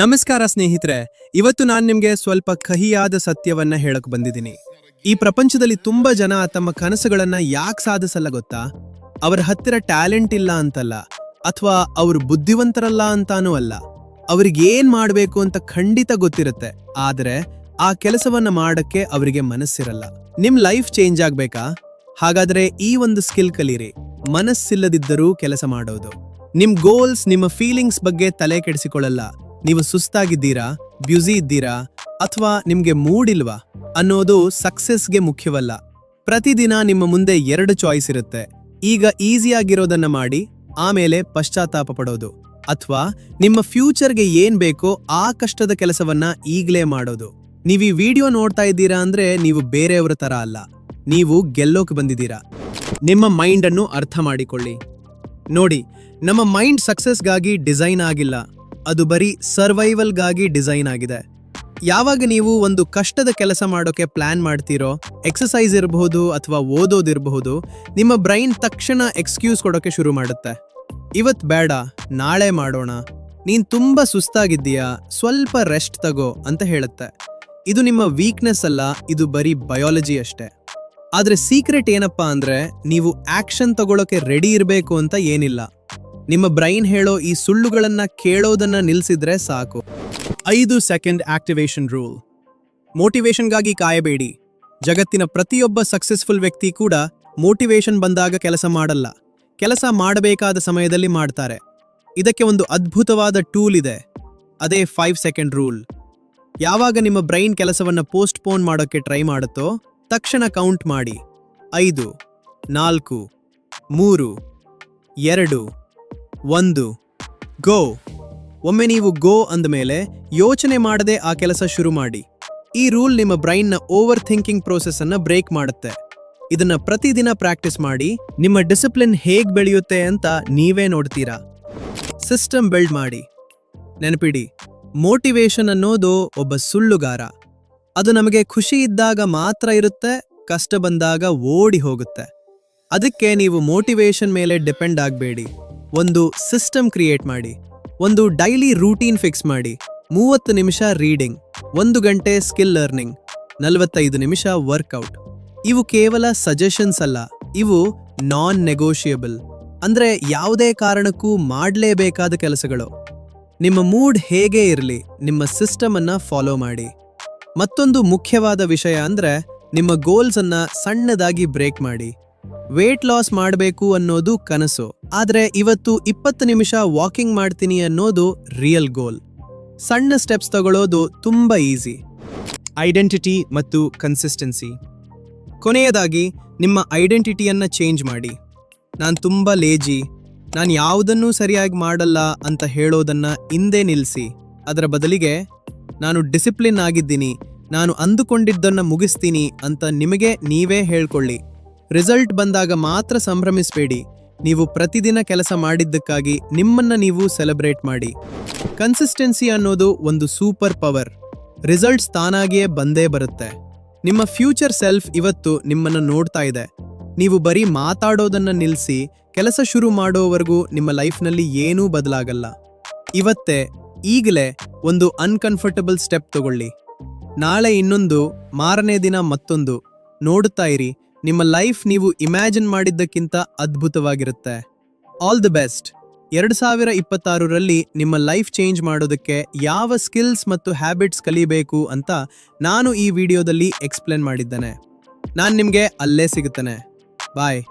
ನಮಸ್ಕಾರ ಸ್ನೇಹಿತರೆ, ಇವತ್ತು ನಾನು ನಿಮಗೆ ಸ್ವಲ್ಪ ಕಹಿಯಾದ ಸತ್ಯವನ್ನ ಹೇಳಕ್ ಬಂದಿದ್ದೀನಿ. ಈ ಪ್ರಪಂಚದಲ್ಲಿ ತುಂಬಾ ಜನ ತಮ್ಮ ಕನಸುಗಳನ್ನ ಯಾಕೆ ಸಾಧಿಸಲ್ಲ ಗೊತ್ತಾ? ಅವರ ಹತ್ತಿರ ಟ್ಯಾಲೆಂಟ್ ಇಲ್ಲ ಅಂತಲ್ಲ, ಅಥವಾ ಅವರು ಬುದ್ಧಿವಂತರಲ್ಲ ಅಂತಾನೂ ಅಲ್ಲ. ಅವ್ರಿಗೆ ಏನ್ ಮಾಡಬೇಕು ಅಂತ ಖಂಡಿತ ಗೊತ್ತಿರುತ್ತೆ, ಆದ್ರೆ ಆ ಕೆಲಸವನ್ನ ಮಾಡಕ್ಕೆ ಅವರಿಗೆ ಮನಸ್ಸಿರಲ್ಲ. ನಿಮ್ ಲೈಫ್ ಚೇಂಜ್ ಆಗ್ಬೇಕಾ? ಹಾಗಾದ್ರೆ ಈ ಒಂದು ಸ್ಕಿಲ್ ಕಲೀರಿ, ಮನಸ್ಸಿಲ್ಲದಿದ್ದರೂ ಕೆಲಸ ಮಾಡೋದು. ನಿಮ್ ಗೋಲ್ಸ್, ನಿಮ್ಮ ಫೀಲಿಂಗ್ಸ್ ಬಗ್ಗೆ ತಲೆ ಕೆಡಿಸಿಕೊಳ್ಳಲ್ಲ. ನೀವು ಸುಸ್ತಾಗಿದ್ದೀರಾ, ಬ್ಯುಸಿ ಇದ್ದೀರಾ ಅಥವಾ ನಿಮಗೆ ಮೂಡ್ ಇಲ್ವಾ ಅನ್ನೋದು ಸಕ್ಸಸ್ಗೆ ಮುಖ್ಯವಲ್ಲ. ಪ್ರತಿದಿನ ನಿಮ್ಮ ಮುಂದೆ ಎರಡು ಚಾಯ್ಸ್ ಇರುತ್ತೆ. ಈಗ ಈಸಿಯಾಗಿರೋದನ್ನ ಮಾಡಿ, ಆಮೇಲೆ ಪಶ್ಚಾತ್ತಾಪ ಪಡೋದು ಅಥವಾ ನಿಮ್ಮ ಫ್ಯೂಚರ್ಗೆ ಏನ್ ಬೇಕೋ ಆ ಕಷ್ಟದ ಕೆಲಸವನ್ನ ಈಗಲೇ ಮಾಡೋದು. ನೀವು ಈ ವಿಡಿಯೋ ನೋಡ್ತಾ ಇದ್ದೀರಾ ಅಂದ್ರೆ ನೀವು ಬೇರೆಯವರ ತರ ಅಲ್ಲ. ನೀವು ಗೆಲ್ಲೋಕೆ ಬಂದಿದ್ದೀರಾ. ನಿಮ್ಮ ಮೈಂಡ್ ಅನ್ನು ಅರ್ಥ ಮಾಡಿಕೊಳ್ಳಿ. ನೋಡಿ, ನಮ್ಮ ಮೈಂಡ್ ಸಕ್ಸಸ್ಗಾಗಿ ಡಿಸೈನ್ ಆಗಿಲ್ಲ. ಅದು ಬರೀ ಸರ್ವೈವಲ್ಗಾಗಿ ಡಿಸೈನ್ ಆಗಿದೆ. ಯಾವಾಗ ನೀವು ಒಂದು ಕಷ್ಟದ ಕೆಲಸ ಮಾಡೋಕೆ ಪ್ಲಾನ್ ಮಾಡ್ತೀರೋ ಎಕ್ಸಸೈಸ್ ಇರಬಹುದು ಅಥವಾ ಓದೋದಿರಬಹುದು ನಿಮ್ಮ ಬ್ರೈನ್ ತಕ್ಷಣ ಎಕ್ಸ್ಕ್ಯೂಸ್ ಕೊಡೋಕೆ ಶುರು ಮಾಡುತ್ತೆ. ಇವತ್ ಬೇಡ, ನಾಳೆ ಮಾಡೋಣ. ನೀನು ತುಂಬಾ ಸುಸ್ತಾಗಿದ್ದೀಯಾ, ಸ್ವಲ್ಪ ರೆಸ್ಟ್ ತಗೋ ಅಂತ ಹೇಳುತ್ತೆ. ಇದು ನಿಮ್ಮ ವೀಕ್ನೆಸ್ ಅಲ್ಲ, ಇದು ಬರೀ ಬಯಾಲಜಿ ಅಷ್ಟೇ. ಆದ್ರೆ ಸೀಕ್ರೆಟ್ ಏನಪ್ಪಾ ಅಂದ್ರೆ, ನೀವು ಆಕ್ಷನ್ ತಗೊಳ್ಳೋಕೆ ರೆಡಿ ಇರಬೇಕು ಅಂತ ಏನಿಲ್ಲ. ನಿಮ್ಮ ಬ್ರೈನ್ ಹೇಳೋ ಈ ಸುಳ್ಳುಗಳನ್ನ ಕೇಳೋದನ್ನ ನಿಲ್ಸಿದ್ರೆ ಸಾಕು. ಐದು ಸೆಕೆಂಡ್ ಆಕ್ಟಿವೇಶನ್ ರೂಲ್. ಮೋಟಿವೇಶನ್ಗಾಗಿ ಕಾಯಬೇಡಿ. ಜಗತ್ತಿನ ಪ್ರತಿಯೊಬ್ಬ ಸಕ್ಸಸ್ಫುಲ್ ವ್ಯಕ್ತಿ ಕೂಡ ಮೋಟಿವೇಶನ್ ಬಂದಾಗ ಕೆಲಸ ಮಾಡಲ್ಲ. ಕೆಲಸ ಮಾಡಬೇಕಾದ ಸಮಯದಲ್ಲಿ ಮಾಡ್ತಾರೆ. ಇದಕ್ಕೆ ಒಂದು ಅದ್ಭುತವಾದ ಟೂಲ್ ಇದೆ. ಅದೇ ಫೈವ್ ಸೆಕೆಂಡ್ ರೂಲ್. ಯಾವಾಗ ನಿಮ್ಮ ಬ್ರೈನ್ ಕೆಲಸವನ್ನ ಪೋಸ್ಟ್ಪೋನ್ ಮಾಡೋಕ್ಕೆ ಟ್ರೈ ಮಾಡುತ್ತೋ ತಕ್ಷಣ ಕೌಂಟ್ ಮಾಡಿ. ಐದು, ನಾಲ್ಕು, ಮೂರು, ಎರಡು ಒಂದು. ಗೋ. ಒಮ್ಮೆ ನೀವು ಗೋ ಅಂದಮೇಲೆ ಯೋಚನೆ ಮಾಡದೆ ಆ ಕೆಲಸ ಶುರು ಮಾಡಿ ಈ ರೂಲ್ ನಿಮ್ಮ ಬ್ರೈನ್ನ ಓವರ್ ಥಿಂಕಿಂಗ್ ಪ್ರೋಸೆಸ್ ಅನ್ನ ಬ್ರೇಕ್ ಮಾಡುತ್ತೆ. ಇದನ್ನ ಪ್ರತಿದಿನ ಪ್ರಾಕ್ಟೀಸ್ ಮಾಡಿ ನಿಮ್ಮ ಡಿಸಿಪ್ಲಿನ್ ಹೇಗ್ ಬೆಳೆಯುತ್ತೆ ಅಂತ ನೀವೇ ನೋಡ್ತೀರಾ. ಸಿಸ್ಟಮ್ ಬಿಲ್ಡ್ ಮಾಡಿ. ನೆನಪಿಡಿ ಮೋಟಿವೇಶನ್ ಅನ್ನೋದು ಒಬ್ಬ ಸುಳ್ಳುಗಾರ. ಅದು ನಮಗೆ ಖುಷಿ ಇದ್ದಾಗ ಮಾತ್ರ ಇರುತ್ತೆ, ಕಷ್ಟ ಬಂದಾಗ ಓಡಿ ಹೋಗುತ್ತೆ. ಅದಕ್ಕೆ ನೀವು ಮೋಟಿವೇಶನ್ ಮೇಲೆ ಡಿಪೆಂಡ್ ಆಗಬೇಡಿ. ಒಂದು ಸಿಸ್ಟಮ್ ಕ್ರಿಯೇಟ್ ಮಾಡಿ, ಒಂದು ಡೈಲಿ ರೂಟೀನ್ ಫಿಕ್ಸ್ ಮಾಡಿ, ಮೂವತ್ತು ನಿಮಿಷ ರೀಡಿಂಗ್, ಒಂದು ಗಂಟೆ ಸ್ಕಿಲ್ ಲರ್ನಿಂಗ್, ನಲವತ್ತೈದು ನಿಮಿಷ ವರ್ಕೌಟ್. ಇವು ಕೇವಲ ಸಜೆಷನ್ಸ್ ಅಲ್ಲ, ಇವು ನಾನ್ ನೆಗೋಷಿಯಬಲ್ ಅಂದ್ರೆ ಯಾವುದೇ ಕಾರಣಕ್ಕೂ ಮಾಡಲೇಬೇಕಾದ ಕೆಲಸಗಳು. ನಿಮ್ಮ ಮೂಡ್ ಹೇಗೆ ಇರಲಿ, ನಿಮ್ಮ ಸಿಸ್ಟಮನ್ನು ಫಾಲೋ ಮಾಡಿ. ಮತ್ತೊಂದು ಮುಖ್ಯವಾದ ವಿಷಯ ಅಂದ್ರೆ, ನಿಮ್ಮ ಗೋಲ್ಸನ್ನು ಸಣ್ಣದಾಗಿ ಬ್ರೇಕ್ ಮಾಡಿ. ವೇಟ್ ಲಾಸ್ ಮಾಡಬೇಕು ಅನ್ನೋದು ಕನಸು. ಆದರೆ ಇವತ್ತು ಇಪ್ಪತ್ತು ನಿಮಿಷ ವಾಕಿಂಗ್ ಮಾಡ್ತೀನಿ ಅನ್ನೋದು ರಿಯಲ್ ಗೋಲ್ ಸಣ್ಣ ಸ್ಟೆಪ್ಸ್ ತಗೊಳ್ಳೋದು ತುಂಬ ಈಸಿ ಐಡೆಂಟಿಟಿ ಮತ್ತು ಕನ್ಸಿಸ್ಟೆನ್ಸಿ ಕೊನೆಯದಾಗಿ, ನಿಮ್ಮ ಐಡೆಂಟಿಟಿಯನ್ನು ಚೇಂಜ್ ಮಾಡಿ. ನಾನು ತುಂಬ ಲೇಜಿ ನಾನು ಯಾವುದನ್ನೂ ಸರಿಯಾಗಿ ಮಾಡಲ್ಲ ಅಂತ ಹೇಳೋದನ್ನು ಹಿಂದೆ ನಿಲ್ಲಿಸಿ ಅದರ ಬದಲಿಗೆ, ನಾನು ಡಿಸಿಪ್ಲಿನ್ ಆಗಿದ್ದೀನಿ, ನಾನು ಅಂದುಕೊಂಡಿದ್ದನ್ನು ಮುಗಿಸ್ತೀನಿ ಅಂತ ನಿಮಗೆ ನೀವೇ ಹೇಳ್ಕೊಳ್ಳಿ. ರಿಸಲ್ಟ್ ಬಂದಾಗ ಮಾತ್ರ ಸಂಭ್ರಮಿಸಬೇಡಿ. ನೀವು ಪ್ರತಿದಿನ ಕೆಲಸ ಮಾಡಿದ್ದಕ್ಕಾಗಿ ನಿಮ್ಮನ್ನ ನೀವು ಸೆಲೆಬ್ರೇಟ್ ಮಾಡಿ. ಕನ್ಸಿಸ್ಟೆನ್ಸಿ ಅನ್ನೋದು ಒಂದು ಸೂಪರ್ ಪವರ್. ರಿಸಲ್ಟ್ಸ್ ತಾನಾಗಿಯೇ ಬಂದೇ ಬರುತ್ತೆ. ನಿಮ್ಮ ಫ್ಯೂಚರ್ ಸೆಲ್ಫ್ ಇವತ್ತು ನಿಮ್ಮನ್ನು ನೋಡ್ತಾ ಇದೆ. ನೀವು ಬರೀ ಮಾತಾಡೋದನ್ನ ನಿಲ್ಲಿಸಿ ಕೆಲಸ ಶುರು ಮಾಡೋವರೆಗೂ ನಿಮ್ಮ ಲೈಫ್ನಲ್ಲಿ ಏನೂ ಬದಲಾಗಲ್ಲ. ಇವತ್ತೇ ಈಗಲೇ ಒಂದು ಅನ್ಕಂಫರ್ಟಬಲ್ ಸ್ಟೆಪ್ ತಗೊಳ್ಳಿ. ನಾಳೆ ಇನ್ನೊಂದು, ಮಾರನೇ ದಿನ ಮತ್ತೊಂದು. ನೋಡುತ್ತಾ ಇರಿ ನಿಮ್ಮ ಲೈಫ್ ನೀವು ಇಮ್ಯಾಜಿನ್ ಮಾಡಿದ್ದಕ್ಕಿಂತ ಅದ್ಭುತವಾಗಿರುತ್ತೆ. ಆಲ್ ದಿ ಬೆಸ್ಟ್ ಎರಡು ಸಾವಿರ ಇಪ್ಪತ್ತಾರರಲ್ಲಿ ನಿಮ್ಮ ಲೈಫ್ ಚೇಂಜ್ ಮಾಡೋದಕ್ಕೆ ಯಾವ ಸ್ಕಿಲ್ಸ್ ಮತ್ತು ಹ್ಯಾಬಿಟ್ಸ್ ಕಲಿಬೇಕು ಅಂತ ನಾನು ಈ ವಿಡಿಯೋದಲ್ಲಿ ಎಕ್ಸ್ಪ್ಲೇನ್ ಮಾಡಿದ್ದೇನೆ. ನಾನು ನಿಮಗೆ ಅಲ್ಲೇ ಸಿಗುತ್ತೇನೆ. ಬಾಯ್